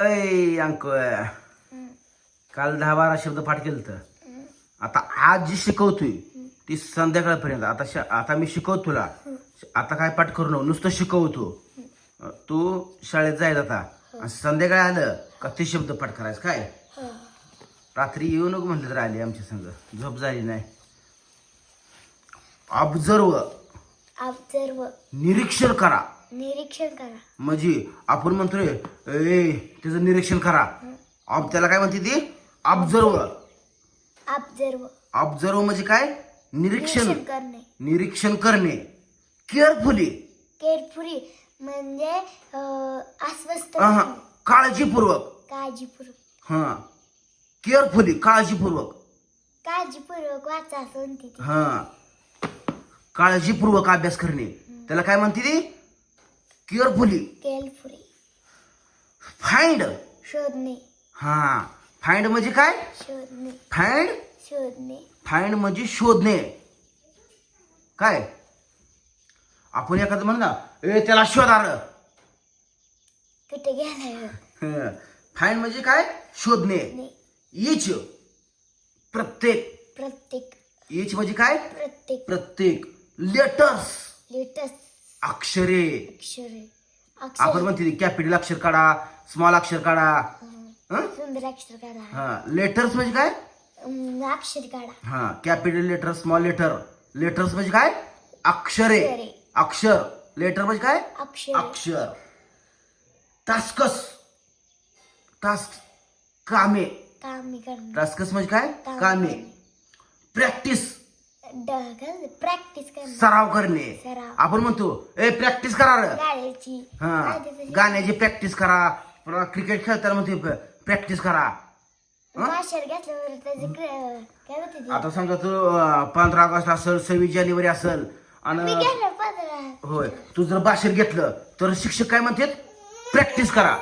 ऐ अंक काल दहा बारा शब्द पाठ केलं तर आता आज जी शिकवतोय ती संध्याकाळपर्यंत. आता श- आता मी शिकवतो तुला. आता काय पाठ करू नको? नुसतं शिकवतो. तू शाळेत जायला आता. आणि संध्याकाळी आलं का ते शब्द पाठ करायचं काय? रात्री येऊ नको म्हटलं तर आली आमच्या संग. झोप झाली नाही. ऑब्झर्व ऑब्झर्व निरीक्षण करा. निरीक्षण करा. म्हणजे आपण म्हणतोय ए त्याचं निरीक्षण करा. ऑब त्याला काय म्हणते ती? ऑब्झर्व ऑब्झर्व ऑब्झर्व म्हणजे काय? निरीक्षण. निरीक्षण करणे. निरीक्षण करणे. केअरफुली केअरफुली म्हणजे अं, अस्वस्थ हा. काळजीपूर्वक. काळजीपूर्वक. हा. केअरफुली काळजीपूर्वक. काळजीपूर्वक वाचा असं म्हणते ती. हा. काळजीपूर्वक अभ्यास करणे. त्याला काय म्हणते ती? केअरफुली. केअरफुली. फाइंड. शोधणे. हा. फाइंड म्हणजे काय? शोधणे. फाइंड. शोधणे. फाइंड म्हणजे शोधणे. काय? आपण एखादं म्हणला ए त्याला शोधार कुठे गेलाय फाइंड म्हणजे काय? शोधणे. इच प्रत्येक. प्रत्येक. इच म्हणजे काय? प्रत्येक. प्रत्येक. लेटर्स. लेटेस्ट अक्षरे। अक्षरे। आपण अक्षर म्हणते कॅपिटल अक्षर काढा स्मॉल अक्षर काढा. हं? सुंदर अक्षर काढा. हा. लेटर्स म्हणजे काय? अं, अक्षर काढा. हा. Capital letter small letter letters म्हणजे काय? अक्षरे. अक्षरे. अक्षर. लेटर म्हणजे काय? अक्षर. अक्षर. टास्कस टास्क कामे. कामी करणे. टास्कस म्हणजे काय? काम. प्रॅक्टिस प्रॅक्टिस करणे. सराव करणे. सराव. आपण म्हणतो ए प्रॅक्टिस करा रे. गाड्याची हा. गाण्याची प्रॅक्टिस करा. पुन्हा क्रिकेट खेळताना म्हणते प्रॅक्टिस करा. माशर घेतल्यावर त्याचे क्र- काय म्हणते ते? आता समजा तू पंधरा ऑगस्ट असेल सव्वीस जानेवारी असेल मी आणि पंधरा. होय. तू जर बाहेर घेतलं तर शिक्षक काय म्हणतात? प्रॅक्टिस करा.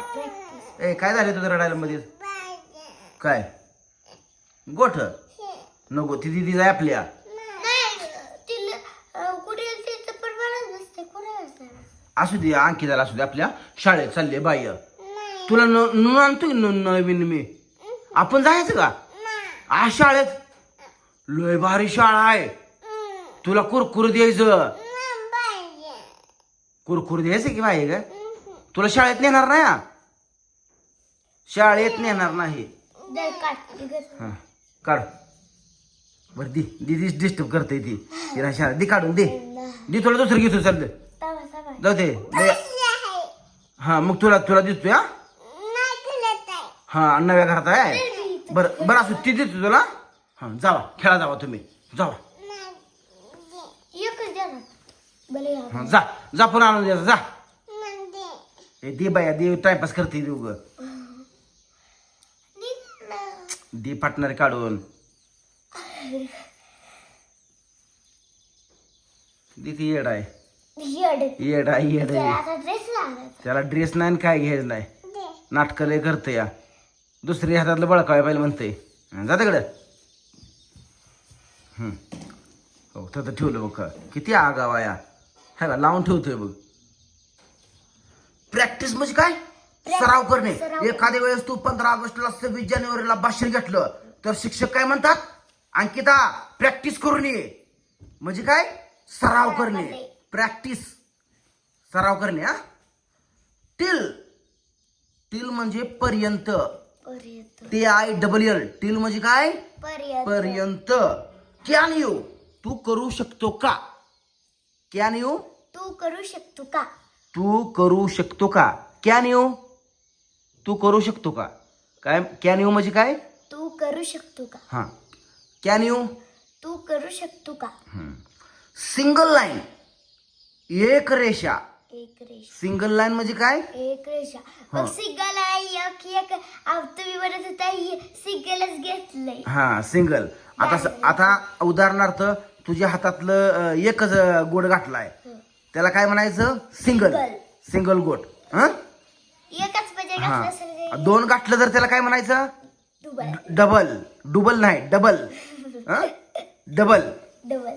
ए काय झालं तुझं रडायला मध्ये? काय? गोठ? नको ती दिदी जाय आपल्या नाही तिला अं, कुठे तिथं पण मला नसते कुठे असणार असू दे अंकिताला असू दे आपल्या शाळेत चालले बाय तुला न- नून आणतोय न- नवीन मी. आपण जायचं का? आ शाळेत? लय भारी शाळा आहे. तुला कुरकुर द्यायचं कुरकुर द्यायचं की बाई ग? तुला शाळेत नेणार नाही हा? शाळेत नेणार नाही. हा काढ. बर दी दीदी डिस्टर्ब करते ती. तिला शाळेत. दे काढून दे. दी थोडं दुसरं घेतो चाललं जाऊ दे. हा मग तुला तुला देतो हा? हा नव्या घरात आहे. बर बरं असू ती देतो तुला? हा जावा खेळा जावा तुम्ही. जावा. द्या. हा जा जा पुन्हा आणून द्यायचं जा. ए दे बाया दे टाइमपास करते दे उग. दे पाटणारे काढून. दे ती येड आहे येड. येड आहे येड. त्याला आहे ड्रेस लागत त्याला ड्रेस नाही आणि काय घ्यायचं नाही. नाटकं लय करते या. दुसरी हातातलं बळकावाय पाहिजे म्हणते जा तिकडं. हम्म. हो तर ठेवलं बघ. किती आगावा या. का लावून ठेवतोय बघ. प्रॅक्टिस म्हणजे काय? सराव करणे. एखाद्या वेळेस तू पंधरा ऑगस्टला सव्वीस जानेवारीला भाषण घेतलं तर शिक्षक काय म्हणतात? अंकिता प्रॅक्टिस करून ये. म्हणजे काय? सराव करणे. प्रॅक्टिस सराव करणे हा? टिल टिल म्हणजे पर्यंत. T I double L till म्हणजे काय? पर्यंत. पर्यंत. कॅन यू तू करू शकतो का? कॅन यू तू करू शकतो का? तू करू शकतो का? कॅन यू तू करू शकतो का? काय? कॅन यू म्हणजे काय? तू करू शकतो का? हा. कॅन यू तू करू शकतो का? सिंगल लाईन एक रेषा. एक रेषा. सिंगल लाईन म्हणजे काय? एक रेषा. मग सिंगल आहे एक एक. आव, तुम्ही म्हणत होता सिंगलच घेतलंय. हा सिंगल आता स- आता उदाहरणार्थ तुझ्या हातातलं अं, एकच अं, गोड गाठलाय त्याला काय म्हणायचं? Single Single. सिंगल गोट हं? एकच म्हणजे हा. घातलं असेल दोन गाठलं तर त्याला काय म्हणायचं? डबल डबल डुबल नाही डबल डबल डबल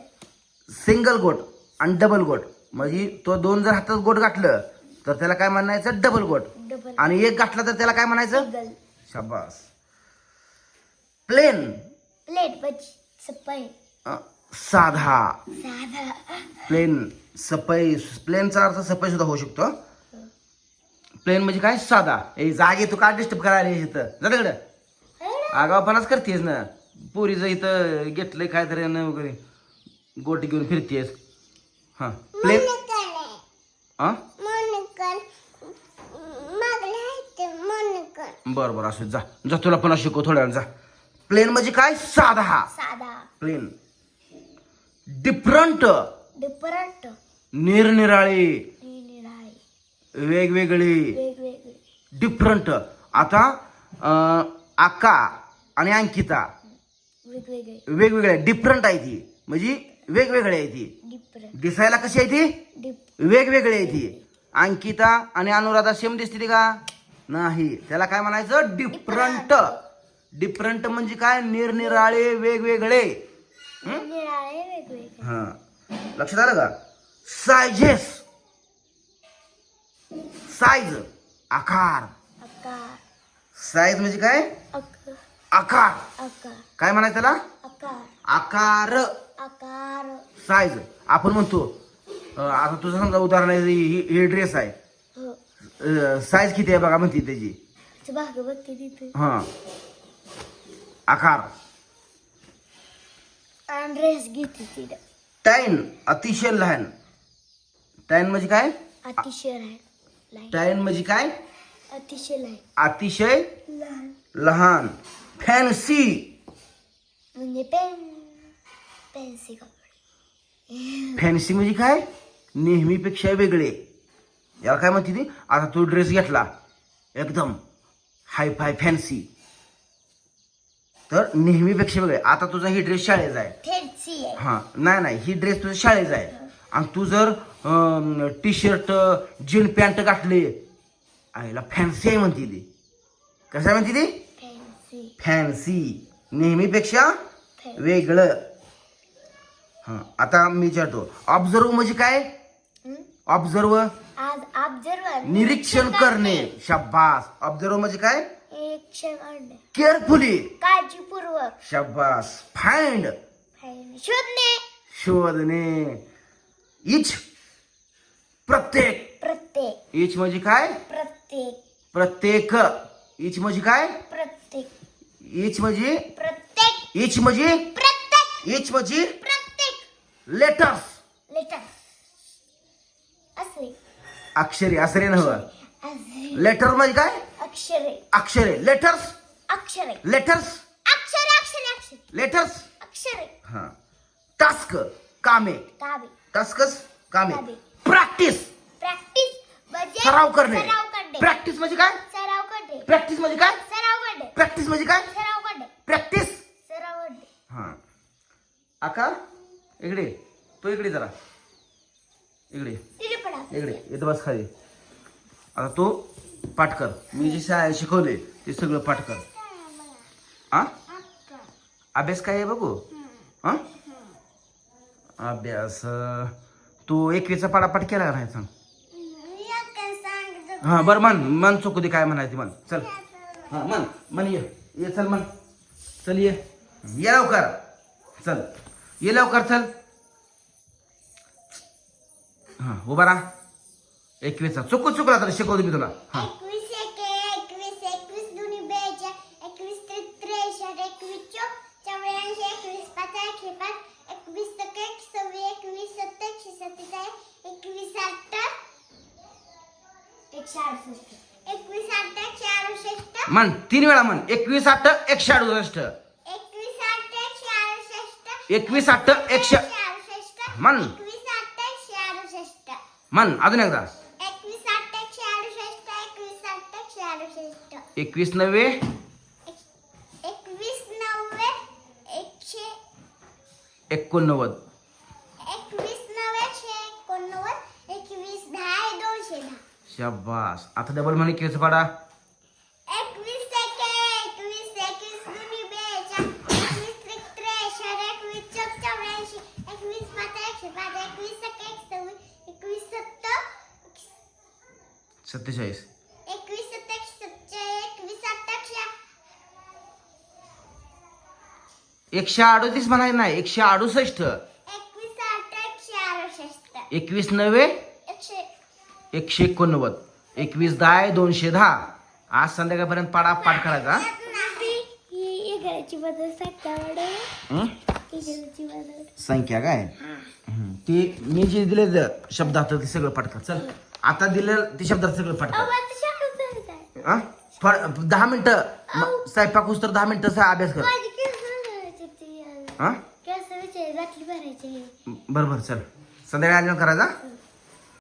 सिंगल गोट आणि डबल गोट म्हणजे तो दोन जर हातात गोट गाठलं तर त्याला काय म्हणायचं? डबल गोट डबल आणि एक गाठला तर त्याला काय म्हणायचं? शाबास. प्लेन प्लेट सपाई साधा. साधा. प्लेन सपई प्लेनचा अर्थ सपई सुद्धा होऊ शकतो. प्लेन म्हणजे काय? साधा. ए जागे तू का डिस्टर्ब करायला ये इथं? जा तिकडं. आगावपणाच करतेस ना. पोरीचं इथं घेतलंय काय तरी वगैरे. गोटी घेऊन फिरतेस. हा. प्लेन हा बरं बरं असं जा. जा तुला पण शिकव थोड्या जा. प्लेन म्हणजे काय? साधा. साधा. प्लेन डिफरंट डिफरंट निरनिराळे. निराळे वेगवेगळे. डिफरंट आता आका आणि अंकिता. वेगवेगळे. वेगवेगळे. डिफरंट आहे ती. म्हणजे वेगवेगळे आहे ती. डिफरंट दिसायला कशी आहे ती? डिप वेगवेगळे आहे ती. अंकिता आणि अनुराधा सेम दिसते ती का? नाही. त्याला काय म्हणायचं? डिफरंट डिफरंट म्हणजे काय? निरनिराळे वेगवेगळे. निराळे वेगवेगळे. हा. लक्षात आलं का? सायझेस. साईज आकार. आकार. साईज म्हणजे काय? आकार. आकार. काय म्हणायचं त्याला? आकार. आकार. साईज आपण म्हणतो अं, आता तुझं समजा उदाहरण आहे ही- हे ड्रेस आहे. हो. साईज किती आहे बघा म्हणते त्याची. भाग हा. आकार. आणि ड्रेस घेते तिथे. टाईन अतिशय लहान. टाईन म्हणजे काय? अतिशय टाईन म्हणजे काय? अतिशय अतिशय लहान. लहान. फॅन्सी म्हणजे पेन पेन्सी कपडे फॅन्सी म्हणजे काय? नेहमीपेक्षा वेगळे. याला काय म्हणते ती? आता तू ड्रेस घेतला. एकदम हाय फाय फॅन्सी तर नेहमीपेक्षा वेगळे. आता तुझा ही ड्रेस शाळेचा आहे. हा नाही नाही. ही ड्रेस तुझ्या शाळेचा आहे. आणि तू जर टी शर्ट जीन पॅन्ट घातली आईला फॅन्सी आहे म्हणते ती. कसं आहे म्हणते ती? फॅन्सी नेहमीपेक्षा वेगळं. हा आता मी विचारतो. ऑब्झर्व म्हणजे काय? ऑब्झर्व आज ऑब्झर्वर निरीक्षण करणे. शाबास. ऑब्झर्व म्हणजे काय? निरीक्षण करणे. केअरफुली काळजीपूर्वक. शाबास. फाइंड शोधणे. शोधणे. इच प्रत्येक. प्रत्येक. इच म्हणजे काय? प्रत्येक. प्रत्येक. इच म्हणजे काय? प्रत्येक. इच म्हणजे? प्रत्येक. इच म्हणजे? प्रत्येक. इच म्हणजे? लेटर्स लेटर असे अक्षरे असरे नव्ह. लेटर म्हणजे काय? अक्षरे. अक्षरे. लेटर्स अक्षरे. लेटर्स अक्षरे अक्षरे अक्षरे. लेटर्स अक्षरे. हा. टास्क कामे. टास्कस कामे. कामे. प्रॅक्टिस प्रॅक्टिस म्हणजे सराव करणे. सराव करणे. प्रॅक्टिस म्हणजे काय? सराव करणे. प्रॅक्टिस म्हणजे काय? सराव करणे. प्रॅक्टिस म्हणजे काय? सराव करणे. प्रॅक्टिस सराव करणे. हा. आका इकडे तो इकडे जरा. इकडे इकडे इथं बस खाली. आता तो पाठ कर. मी जे शाळेत शिकवले ते सगळं पाठ कर. हा अभ्यास काय आहे बघू? हा अभ्यास अं, तू एकवीचा पाडा पाठ केला का नाही सांग? हा बरं मन मन चुकू दे काय म्हणायचं मन चल. हा मन मन ये. ये चल मन चल ये. ये लवकर. चल. ये लवकर चल। हा उभा राहा। एकवीसचा चुकू चुकला तर शिकवतो मी तुला। हा। एकवीस एक एकवीस एकवीस दोन्ही बेचाळ एकवीस त्रेसष्ट एकवीस चौ चौऱ्याऐंशी एकवीस पाच एकशे पाच एकवीस तक एक सव्वीस एकवीस सत्तर एकशे सत्तेचाळीस एकवीस आठ एकशे अडुसष्ट एकवीस आठ एकशे अडुसष्ट मन तीन वेळा म्हण एकवीस आठ एकशे अडुसष्ट एकवीस आठ एकशे अडुसष्ट एकवीस आठ एकशे अडुसष्ट. म्हण अजून एकदा. एकवीस नव्वे एकोणनव्वद. शाबास. आता डबल म्हणे एकवीस पाडा. एकशे अडोतीस म्हणाय नाही एकशे अडुसष्ट. एकवीस नव्हे? एकशे एकोणनव्वद. एकवीस दहा दोनशे दहा. आज संध्याकाळपर्यंत पाडा पाठ करायचा संख्या काय? ती मी जे दिले शब्द ते सगळं पाठ चल. आता दिलं ते शब्दार्थ सगळं आहे हा? दहा मिनिटं. म- स्वयंपाक होस तर दहा मिनिटं अभ्यास कर. माझी केस भरायची ती. हा? केस विचार रात्री भरायची. बरं बरं चल. संध्याकाळी आल्यावर करायचा?